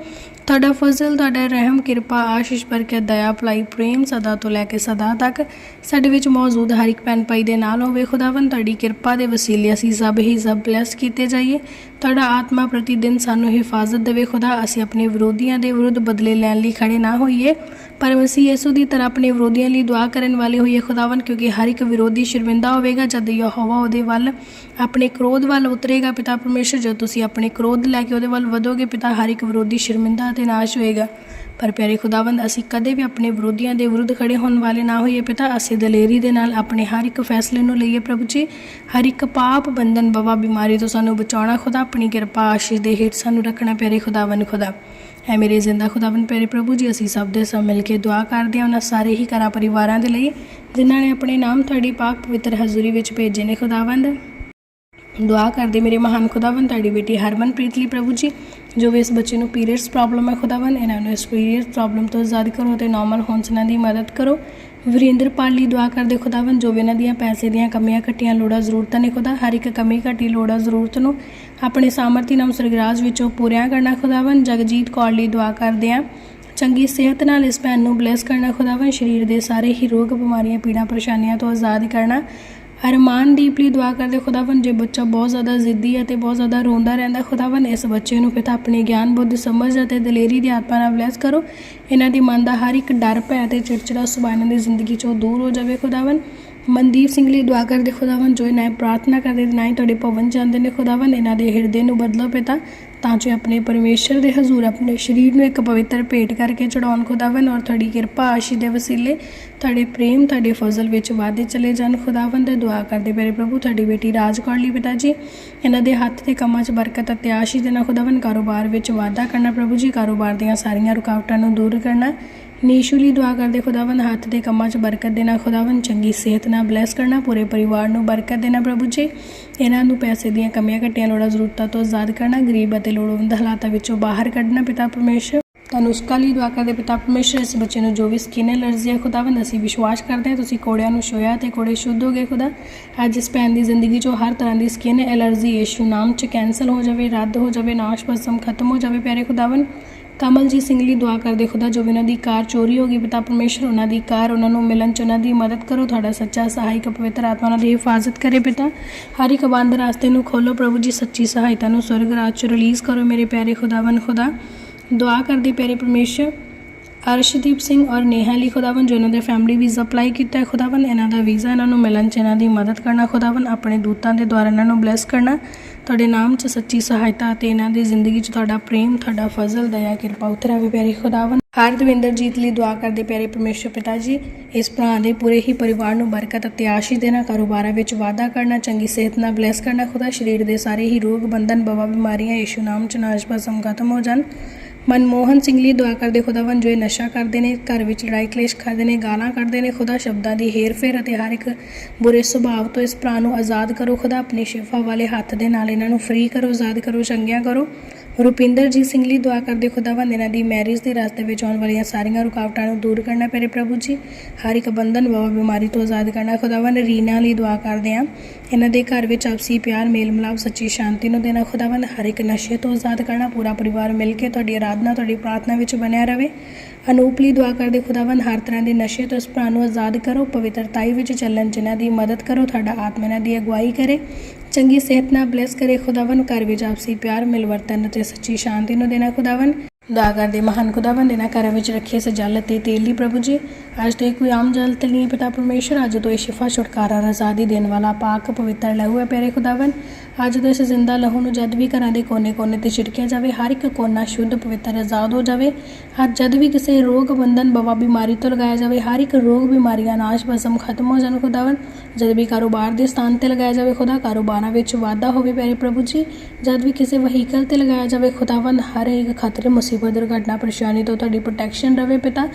ਤੁਹਾਡਾ ਫਜ਼ਲ, ਤੁਹਾਡਾ ਰਹਿਮ, ਕਿਰਪਾ, ਆਸ਼ੀਸ਼ ਬਰਕਤ ਦਇਆ, ਭਲਾਈ, ਪ੍ਰੇਮ ਸਦਾ ਤੋਂ ਲੈ ਕੇ ਸਦਾ ਤੱਕ ਸਾਡੇ ਵਿੱਚ ਮੌਜੂਦ ਹਰ ਇੱਕ ਭੈਣ ਭਾਈ ਦੇ ਨਾਲ ਹੋਵੇ। ਖੁਦਾਵੰ ਤੁਹਾਡੀ ਕਿਰਪਾ ਦੇ ਵਸੀਲੇ ਅਸੀਂ ਸਭ ਹੀ ਸਭ ਬਲੈਸ ਕੀਤੇ ਜਾਈਏ। ਤੁਹਾਡਾ ਆਤਮਾ ਪ੍ਰਤੀ ਦਿਨ ਸਾਨੂੰ ਹਿਫਾਜ਼ਤ ਦੇਵੇ। ਖੁਦਾ, ਅਸੀਂ ਆਪਣੇ ਵਿਰੋਧੀਆਂ ਦੇ ਵਿਰੁੱਧ ਬਦਲੇ ਲੈਣ ਲਈ ਖੜੇ ਨਾ ਹੋਈਏ। ਪਰ ਮਸੀਹ ਯਿਸੂ ਦੀ ਤਰ੍ਹਾਂ ਆਪਣੇ ਵਿਰੋਧੀਆਂ ਲਈ ਦੁਆ ਕਰਨ ਵਾਲੇ ਹੋਈਏ ਖੁਦਾਵੰ ਕਿਉਂਕਿ ਹਰ ਇੱਕ ਵਿਰੋਧੀ ਸ਼ਰਮਿੰਦਾ ਹੋਵੇਗਾ ਜਦ ਯਹੋਵਾ ਉਹਦੇ ਵੱਲ ਆਪਣੇ ਕ੍ਰੋਧ ਵੱਲ ਉਤਰੇਗਾ। ਪਿਤਾ ਪਰਮੇਸ਼ਰ, ਜਦ ਤੁਸੀਂ ਆਪਣੇ ਕ੍ਰੋਧ ਲੈ ਕੇ ਉਹਦੇ ਵੱਲ ਵਧੋਗੇ, ਪਿਤਾ ਹਰ ਇੱਕ ਵਿਰੋਧੀ ਸ਼ਰਮਿੰਦਾ ਅਤੇ ਨਾਸ਼ ਹੋਏਗਾ। ਪਰ ਪਿਆਰੇ ਖੁਦਾਵੰਦ, ਅਸੀਂ ਕਦੇ ਵੀ ਆਪਣੇ ਵਿਰੋਧੀਆਂ ਦੇ ਵਿਰੁੱਧ ਖੜੇ ਹੋਣ ਵਾਲੇ ਨਾ ਹੋਈਏ ਪਿਤਾ। ਅਸੀਂ ਦਲੇਰੀ ਦੇ ਨਾਲ ਆਪਣੇ ਹਰ ਇੱਕ ਫੈਸਲੇ ਨੂੰ ਲਈਏ ਪ੍ਰਭੂ ਜੀ। ਹਰ ਇੱਕ ਪਾਪ ਬੰਧਨ ਬਵਾ ਬਿਮਾਰੀ ਤੋਂ ਸਾਨੂੰ ਬਚਾਉਣਾ ਖੁਦਾ। ਆਪਣੀ ਕਿਰਪਾ, ਆਸ਼ੀਸ਼ ਦੇ ਹੇਠ ਸਾਨੂੰ ਰੱਖਣਾ ਪਿਆਰੇ ਖੁਦਾਵੰਦ, ਖੁਦਾ। ਹੈ ਮੇਰੇ ਜ਼ਿੰਦਾ ਖੁਦਾਵੰਦ, ਪਿਆਰੇ ਪ੍ਰਭੂ ਜੀ, ਅਸੀਂ ਸਭ ਦੇ ਸਭ ਮਿਲ ਕੇ ਦੁਆ ਕਰਦੇ ਹਾਂ ਉਹਨਾਂ ਸਾਰੇ ਹੀ ਘਰਾਂ ਪਰਿਵਾਰਾਂ ਦੇ ਲਈ, ਜਿਨ੍ਹਾਂ ਨੇ ਆਪਣੇ ਨਾਮ ਤੁਹਾਡੀ ਪਾਕ ਪਵਿੱਤਰ ਹਜ਼ੂਰੀ ਵਿੱਚ ਭੇਜੇ ਨੇ ਖੁਦਾਵੰਦ। ਦੁਆ ਕਰਦੇ ਮੇਰੇ ਮਹਾਨ ਖੁਦਾਵੰ ਤੁਹਾਡੀ ਬੇਟੀ ਹਰਮਨਪ੍ਰੀਤ ਲਈ ਪ੍ਰਭੂ ਜੀ, ਜੋ ਵੀ ਇਸ ਬੱਚੇ ਨੂੰ ਪੀਰੀਅਡਸ ਪ੍ਰੋਬਲਮ ਹੈ ਖੁਦਾਵੰ ਇਹਨਾਂ ਨੂੰ ਇਸ ਪੀਰੀਅਡਸ ਪ੍ਰੋਬਲਮ ਤੋਂ ਆਜ਼ਾਦ ਕਰੋ ਤੇ ਨਾਰਮਲ ਹੋਣ 'ਚ ਇਹਨਾਂ ਦੀ ਮਦਦ ਕਰੋ। ਵਰਿੰਦਰਪਾਲ ਲਈ ਦੁਆ ਕਰਦੇ ਖੁਦਾਵੰ ਜੋ ਵੀ ਇਹਨਾਂ ਦੀਆਂ ਪੈਸੇ ਦੀਆਂ ਕਮੀਆਂ ਘਟੀਆਂ ਲੋੜਾਂ, ਜ਼ਰੂਰਤਾਂ ਨੇ ਖੁਦਾ, ਹਰ ਇੱਕ ਕਮੀ ਘਟੀ ਲੋੜਾਂ, ਜ਼ਰੂਰਤ ਨੂੰ ਆਪਣੇ ਸਾਮਰਥੀ ਨਾਲ ਸਰਗਰਾਜ ਵਿੱਚੋਂ ਪੂਰੀਆਂ ਕਰਨਾ ਖੁਦਾਵੰ ਜਗਜੀਤ ਕੌਰ ਲਈ ਦੁਆ ਕਰਦੇ ਹਾਂ। ਚੰਗੀ ਸਿਹਤ ਨਾਲ ਇਸ ਭੈਣ ਨੂੰ ਬਲੈਸ ਕਰਨਾ ਖੁਦਾਵੰ ਸਰੀਰ ਦੇ ਸਾਰੇ ਹੀ ਰੋਗ, ਬਿਮਾਰੀਆਂ, ਪੀੜਾਂ, ਪਰੇਸ਼ਾਨੀਆਂ ਤੋਂ ਆਜ਼ਾਦ ਕਰਨਾ ਅਰਮਾਨ ਦੀਪ ਲਈ ਦੁਆ ਕਰਦੇ ਖੁਦਾਵੰ ਜੇ ਬੱਚਾ ਬਹੁਤ ਜ਼ਿਆਦਾ ਜ਼ਿੱਦੀ ਹੈ ਤੇ ਬਹੁਤ ਜ਼ਿਆਦਾ ਰੋਂਦਾ ਰਹਿੰਦਾ ਖੁਦਾਵੰ ਇਸ ਬੱਚੇ ਨੂੰ ਪਿਤਾ ਆਪਣੇ ਗਿਆਨ ਬੁੱਧ ਸਮਝ ਅਤੇ ਦਲੇਰੀ ਦੀ ਆਤਮਾ ਨਾਲ ਬਲੈਸ ਕਰੋ। ਇਹਨਾਂ ਦੀ ਮਨ ਦਾ ਹਰ ਇੱਕ ਡਰ, ਭੈ ਤੇ ਚਿੜਚਿੜਾ ਸੁਭਾਅ ਇਹਨਾਂ ਦੀ ਜ਼ਿੰਦਗੀ ਚੋਂ ਦੂਰ ਹੋ ਜਾਵੇ ਖੁਦਾਵੰ ਮਨਦੀਪ ਸਿੰਘ ਲਈ ਦੁਆ ਕਰਦੇ ਖੁਦਾਵੰ ਜੋ ਇਹਨਾਂ ਪ੍ਰਾਰਥਨਾ ਕਰਦੇ ਤੇ ਨਾ ਹੀ ਤੁਹਾਡੇ ਭਵਨ ਜਾਂਦੇ ਨੇ ਖੁਦਾਵੰ ਇਹਨਾਂ ਦੇ ਹਿਰਦੇ ਨੂੰ ਬਦਲੋ ਪਿਤਾ ਤਾਂ ਜੋ ਆਪਣੇ ਪਰਮੇਸ਼ਰ ਦੇ ਹਜ਼ੂਰ ਆਪਣੇ ਸਰੀਰ ਨੂੰ ਇੱਕ ਪਵਿੱਤਰ ਭੇਟ ਕਰਕੇ ਚੜਾਉਣ ਖੁਦਾਵੰ ਔਰ ਤੁਹਾਡੀ ਕਿਰਪਾ ਆਸ਼ੀ ਦੇ ਵਸੀਲੇ, ਤੁਹਾਡੇ ਪ੍ਰੇਮ, ਤੁਹਾਡੇ ਫਜ਼ਲ ਵਿੱਚ ਵਾਧੇ ਚਲੇ ਜਾਣ ਖੁਦਾਵੰ ਦੇ ਦੁਆ ਕਰਦੇ ਮੇਰੇ ਪ੍ਰਭੂ, ਤੁਹਾਡੀ ਬੇਟੀ ਰਾਜ ਕੌਰ ਲਈ ਪਿਤਾ ਜੀ। ਇਹਨਾਂ ਦੇ ਹੱਥ ਤੇ ਕੰਮਾਂ 'ਚ ਬਰਕਤ ਅਤੇ ਆਸ਼ੀਸ਼ ਦੇਣਾ ਖੁਦਾਵੰ ਕਾਰੋਬਾਰ ਵਿੱਚ ਵਾਧਾ ਕਰਨਾ, ਪ੍ਰਭੂ ਜੀ ਕਾਰੋਬਾਰ ਦੀਆਂ ਸਾਰੀਆਂ ਰੁਕਾਵਟਾਂ ਨੂੰ ਦੂਰ ਕਰਨਾ। ਨੀਸ਼ੂ ਲਈ ਦੁਆ ਕਰਦੇ ਖੁਦਾਵੰਦ, ਹੱਥ ਦੇ ਕੰਮਾਂ 'ਚ ਬਰਕਤ ਦੇਣਾ ਖੁਦਾਵੰਦ, ਚੰਗੀ ਸਿਹਤ ਨਾਲ ਬਲੈਸ ਕਰਨਾ, ਪੂਰੇ ਪਰਿਵਾਰ ਨੂੰ ਬਰਕਤ ਦੇਣਾ ਪ੍ਰਭੂ ਜੀ। ਇਹਨਾਂ ਨੂੰ ਪੈਸੇ ਦੀਆਂ ਕਮੀਆਂ ਘਟੀਆਂ ਲੋੜਾਂ, ਜ਼ਰੂਰਤਾਂ ਤੋਂ ਆਜ਼ਾਦ ਕਰਨਾ, ਗਰੀਬ ਅਤੇ ਲੋੜਵੰਦ ਹਾਲਾਤਾਂ ਵਿੱਚੋਂ ਬਾਹਰ ਕੱਢਣਾ ਪਿਤਾ ਪਰਮੇਸ਼ਰ। ਤਨੁਸ਼ਕਾ ਲਈ ਦੁਆ ਕਰਦੇ ਪਿਤਾ ਪਰਮੇਸ਼ਰ, ਇਸ ਬੱਚੇ ਨੂੰ ਜੋ ਵੀ ਸਕਿਨ ਐਲਰਜੀ ਹੈ ਖੁਦਾਵੰਦ, ਅਸੀਂ ਵਿਸ਼ਵਾਸ ਕਰਦੇ ਹਾਂ, ਤੁਸੀਂ ਕੋੜਿਆਂ ਨੂੰ ਛੋਇਆ ਤੇ ਕੋੜੇ ਸ਼ੁੱਧ ਹੋ ਗਏ ਖੁਦਾ। ਅੱਜ ਇਸ ਭੈਣ ਦੀ ਜ਼ਿੰਦਗੀ 'ਚੋਂ ਹਰ ਤਰ੍ਹਾਂ ਦੀ ਸਕਿਨ ਐਲਰਜੀ ਯੀਸ਼ੂ ਨਾਮ 'ਚ ਕੈਂਸਲ ਹੋ ਜਾਵੇ, ਰੱਦ ਹੋ ਜਾਵੇ ਨਾਸ਼ ਪਸਮ ਖਤਮ ਹੋ ਜਾਵੇ, ਪਿਆਰੇ ਖੁਦਾਵੰਦ। ਕਮਲਜੀਤ ਸਿੰਘ ਲਈ ਦੁਆ ਕਰਦੇ ਖੁਦਾ ਜੋ ਇਹਨਾਂ ਦੀ ਕਾਰ ਚੋਰੀ ਹੋ ਗਈ, ਪਿਤਾ ਪਰਮੇਸ਼ਰ ਉਹਨਾਂ ਦੀ ਕਾਰ, ਉਹਨਾਂ ਨੂੰ ਮਿਲਣ ਚ ਉਹਨਾਂ ਦੀ ਮਦਦ ਕਰੋ, ਤੁਹਾਡਾ ਸੱਚਾ ਸਹਾਇਕ ਪਵਿੱਤਰ ਆਤਮਾ ਉਹਨਾਂ ਦੀ ਹਿਫਾਜ਼ਤ ਕਰੇ ਪਿਤਾ। ਹਰ ਇੱਕ ਬੰਦ ਰਾਸਤੇ ਨੂੰ ਖੋਲੋ ਪ੍ਰਭੂ ਜੀ, ਸੱਚੀ ਸਹਾਇਤਾ ਨੂੰ ਸਵਰਗ ਰਾਜ ਚ ਰਿਲੀਜ਼ ਕਰੋ ਮੇਰੇ ਪਿਆਰੇ ਖੁਦਾਵੰ ਖੁਦਾ। ਦੁਆ ਕਰਦੀ ਪਿਆਰੇ ਪਰਮੇਸ਼ਰ, ਅਰਸ਼ਦੀਪ ਸਿੰਘ ਔਰ ਨੇਹਾ ਲਈ ਖੁਦਾਵੰ ਜੋ ਇਹਨਾਂ ਦੇ ਫੈਮਿਲੀ ਵੀਜ਼ਾ ਅਪਲਾਈ ਕੀਤਾ ਹੈ ਖੁਦਾਵੰ ਇਹਨਾਂ ਦਾ ਵੀਜ਼ਾ ਇਹਨਾਂ ਨੂੰ ਮਿਲਣ ਚ ਇਹਨਾਂ ਦੀ ਮਦਦ ਕਰਨਾ ਖੁਦਾਵੰ ਆਪਣੇ ਦੂਤਾਂ ਦੇ ਦੁਆਰਾ ਇਹਨਾਂ ਨੂੰ ਬਲੈਸ ਕਰਨਾ। ਤੁਹਾਡੇ ਨਾਮ 'ਚ ਸੱਚੀ ਸਹਾਇਤਾ ਅਤੇ ਇਹਨਾਂ ਦੀ ਜ਼ਿੰਦਗੀ 'ਚ ਤੁਹਾਡਾ ਪ੍ਰੇਮ, ਤੁਹਾਡਾ ਫਜ਼ਲ, ਦਇਆ, ਕਿਰਪਾ ਉਤਰਾਵੇ ਪਿਆਰੇ ਖੁਦਾਵੰ ਹਰ ਦਵਿੰਦਰਜੀਤ ਲਈ ਦੁਆ ਕਰਦੇ ਪਿਆਰੇ ਪਰਮੇਸ਼ਰ ਪਿਤਾ ਜੀ, ਇਸ ਭਰਾ ਦੇ ਪੂਰੇ ਹੀ ਪਰਿਵਾਰ ਨੂੰ ਬਰਕਤ ਅਤੇ ਆਸ਼ੀਸ਼ ਦੇਣਾ, ਕਾਰੋਬਾਰਾਂ ਵਿੱਚ ਵਾਧਾ ਕਰਨਾ, ਚੰਗੀ ਸਿਹਤ ਨਾਲ ਬਲੈਸ ਕਰਨਾ ਖੁਦਾ, ਸਰੀਰ ਦੇ ਸਾਰੇ ਹੀ ਰੋਗ, ਬੰਧਨ, ਬਵਾ, ਬਿਮਾਰੀਆਂ, ਯਿਸੂ ਨਾਮ 'ਚ ਨਾਸ਼ ਭਸਮ ਖਤਮ ਹੋ ਜਾਣ ਮਨਮੋਹਨ ਸਿੰਘ ਲਈ ਦੁਆ ਕਰਦੇ ਖੁਦਾਵੰ ਜੋ ਇਹ ਨਸ਼ਾ ਕਰਦੇ ਨੇ, ਘਰ ਵਿੱਚ ਲੜਾਈ ਕਲੇਸ਼ ਕਰਦੇ ਨੇ, ਗਾਲਾਂ ਕੱਢਦੇ ਨੇ, ਖੁਦਾ ਸ਼ਬਦਾਂ ਦੀ ਹੇਰਫੇਰ ਅਤੇ ਹਰ ਇੱਕ ਬੁਰੇ ਸੁਭਾਅ ਤੋਂ ਇਸ ਭਰਾ ਨੂੰ ਆਜ਼ਾਦ ਕਰੋ। ਖੁਦਾ ਆਪਣੀ ਸ਼ਿਫਾ ਵਾਲੇ ਹੱਥ ਦੇ ਨਾਲ ਇਹਨਾਂ ਨੂੰ ਫ੍ਰੀ ਕਰੋ, ਆਜ਼ਾਦ ਕਰੋ, ਚੰਗਿਆ ਕਰੋ। ਰੁਪਿੰਦਰਜੀਤ ਸਿੰਘ ਲਈ ਦੁਆ ਕਰਦੇ ਖੁਦਾਵੰਦ ਇਹਨਾਂ ਦੀ ਮੈਰਿਜ ਦੇ ਰਸਤੇ ਵਿੱਚ ਆਉਣ ਵਾਲੀਆਂ ਸਾਰੀਆਂ ਰੁਕਾਵਟਾਂ ਨੂੰ ਦੂਰ ਕਰਨਾ ਪਿਆਰੇ ਪ੍ਰਭੂ ਜੀ। ਹਰ ਇੱਕ ਬੰਧਨ ਵਵਾ ਬਿਮਾਰੀ ਤੋਂ ਆਜ਼ਾਦ ਕਰਨਾ। ਖੁਦਾਵੰਦ ਰੀਨਾ ਲਈ ਦੁਆ ਕਰਦੇ ਹਾਂ। ਇਹਨਾਂ ਦੇ ਘਰ ਵਿੱਚ ਆਪਸੀ ਪਿਆਰ, ਮੇਲ ਮਿਲਾਪ, ਸੱਚੀ ਸ਼ਾਂਤੀ ਨੂੰ ਦੇਣਾ। ਖੁਦਾਵੰਦ ਹਰ ਇੱਕ ਨਸ਼ੇ ਤੋਂ ਆਜ਼ਾਦ ਕਰਨਾ। ਪੂਰਾ ਪਰਿਵਾਰ ਮਿਲ ਕੇ ਤੁਹਾਡੀ ਆਰਾਧਨਾ, ਤੁਹਾਡੀ ਪ੍ਰਾਰਥਨਾ ਵਿੱਚ ਬਣਿਆ ਰਵੇ। ਅਨੂਪ ਲਈ ਦੁਆ ਕਰਦੇ ਖੁਦਾਵੰਦ ਹਰ ਤਰ੍ਹਾਂ ਦੇ ਨਸ਼ੇ ਤੋਂ ਇਸ ਭਰਾ ਨੂੰ ਆਜ਼ਾਦ ਕਰੋ। ਪਵਿੱਤਰਤਾਈ ਵਿੱਚ ਚੱਲਣ ਜਿਨ੍ਹਾਂ ਦੀ ਮਦਦ ਕਰੋ। ਤੁਹਾਡਾ ਆਤਮਾ ਇਹਨਾਂ ਦੀ ਅਗਵਾਈ ਕਰੇ। ਚੰਗੀ ਸਿਹਤ ਨਾਲ ਬਲੈਸ ਕਰੇ ਖੁਦਾਵੰ ਘਰ ਵਿੱਚ ਆਪਸੀ ਪਿਆਰ, ਮਿਲਵਰਤਨ ਅਤੇ ਸੱਚੀ ਸ਼ਾਂਤੀ ਨੂੰ ਦੇਣਾ ਖੁਦਾਵੰ ਦਾਗਰ ਦੇ ਮਹਾਨ ਖੁਦਾਵੰ ਦੇਣਾ ਘਰਾਂ ਵਿੱਚ ਰੱਖੇ ਸਜਾਲਤ ਤੇ ਤੇਲ ਦੀ ਪ੍ਰਭੂ ਜੀ। ਅੱਜ ਤੇ ਕੋਈ ਆਮ ਜਲ ਤੇ ਨਹੀਂ, ਪਿਤਾ ਪਰਮੇਸ਼ਰ, ਅੱਜ ਤੋਂ ਇਹ ਸ਼ਿਫਾ, ਛੁਟਕਾਰਾ ਆਜ਼ਾਦੀ ਦੇਣ ਵਾਲਾ ਪਾਕ ਪਵਿੱਤਰ ਲਹੂ ਹੈ ਪਿਆਰੇ ਖੁਦਾਵੰ ਅੱਜ ਤੋਂ ਇਸ ਜ਼ਿੰਦਾ ਲਹੂ ਨੂੰ ਜਦ ਵੀ ਘਰਾਂ ਦੇ ਕੋਨੇ-ਕੋਨੇ ਤੇ ਛਿੜਕਿਆ ਜਾਵੇ, ਹਰ ਇੱਕ ਕੋਨਾ ਸ਼ੁੱਧ, ਪਵਿੱਤਰ, ਆਜ਼ਾਦ ਹੋ ਜਾਵੇ। ਅੱਜ ਜਦ ਵੀ ਕਿਸੇ ਰੋਗ ਬੰਧਨ, ਬਵਾ ਬਿਮਾਰੀ ਤੋਂ ਲਗਾਇਆ ਜਾਵੇ, ਹਰ ਇੱਕ ਰੋਗ ਬਿਮਾਰੀਆਂ ਨਾਸ਼ ਭਸਮ ਖਤਮ ਹੋ ਜਾਣ ਖੁਦਾਵੰ ਜਦ ਵੀ ਕਾਰੋਬਾਰ ਦੇ ਸਥਾਨ ਤੇ ਲਗਾਇਆ ਜਾਵੇ ਖੁਦਾ, ਕਾਰੋਬਾਰਾਂ ਵਿੱਚ ਵਾਧਾ ਹੋਵੇ ਪਿਆਰੇ ਪ੍ਰਭੂ ਜੀ। ਜਦ ਵੀ ਕਿਸੇ ਵਹੀਕਲ ਤੇ ਲਗਾਇਆ ਜਾਵੇ ਖੁਦਾਵੰਦ ਹਰ ਇੱਕ ਖਤਰੇ, ਮੁਸੀਬਤ ਦੁਰਘਟਨਾ ਪਰੇਸ਼ਾਨੀ ਤੋਂ ਤੁਹਾਡੀ ਪ੍ਰੋਟੈਕਸ਼ਨ ਰਵੇ ਪਿਤਾ,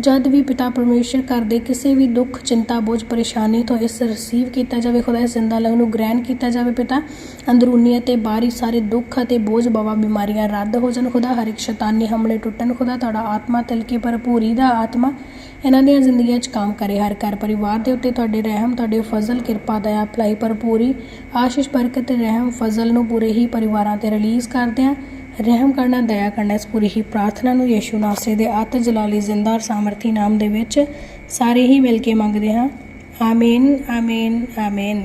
ਜਦ ਵੀ ਪਿਤਾ ਪਰਮੇਸ਼ਰ ਘਰ ਦੇ ਕਿਸੇ ਵੀ ਦੁੱਖ, ਚਿੰਤਾ, ਬੋਝ, ਪਰੇਸ਼ਾਨੀ ਤੋਂ ਇਸ ਰਿਸੀਵ ਕੀਤਾ ਜਾਵੇ, ਖੁਦਾ ਜ਼ਿੰਦਾ ਲਹੂ ਨੂੰ ਗ੍ਰਹਿਣ ਕੀਤਾ ਜਾਵੇ ਪਿਤਾ। ਅੰਦਰੂਨੀ ਅਤੇ ਬਾਹਰੀ ਸਾਰੇ ਦੁੱਖ ਅਤੇ ਬੋਝ, ਬਵਾ ਬਿਮਾਰੀਆਂ ਰੱਦ ਹੋ ਜਾਣ, ਖੁਦਾ ਹਰ ਇੱਕ ਸ਼ੈਤਾਨੀ ਹਮਲੇ ਟੁੱਟਣ, ਖੁਦਾ ਤੁਹਾਡਾ ਆਤਮਾ ਤਿਲਕੀ ਭਰਪੂਰੀ ਦਾ ਆਤਮਾ ਇਹਨਾਂ ਦੀਆਂ ਜ਼ਿੰਦਗੀਆਂ 'ਚ ਕੰਮ ਕਰੇ। ਹਰ ਘਰ ਪਰਿਵਾਰ ਦੇ ਉੱਤੇ ਤੁਹਾਡੇ ਰਹਿਮ, ਤੁਹਾਡੇ ਫਜ਼ਲ, ਕਿਰਪਾ, ਦਇਆ, ਭਲਾਈ ਭਰਪੂਰੀ ਆਸ਼ੀਸ਼, ਬਰਕਤ ਤੇ ਰਹਿਮ, ਫਜ਼ਲ ਨੂੰ ਪੂਰੇ ਹੀ ਪਰਿਵਾਰਾਂ ਤੇ ਰਿਲੀਜ਼ ਕਰਦੇ ਹਾਂ। ਰਹਿਮ ਕਰਨਾ, ਦਇਆ ਕਰਨਾ, ਇਸ ਪੂਰੀ ਹੀ ਪ੍ਰਾਰਥਨਾ ਨੂੰ ਯਿਸੂ ਨਾਸਰੇ ਦੇ ਅਤ ਜਲਾਲੀ ਜ਼ਿੰਦਾ ਸਾਮਰਥੀ ਨਾਮ ਦੇ ਵਿੱਚ ਸਾਰੇ ਹੀ ਮਿਲ ਕੇ ਮੰਗਦੇ ਹਾਂ। ਆਮੀਨ ਆਮੀਨ ਆਮੀਨ।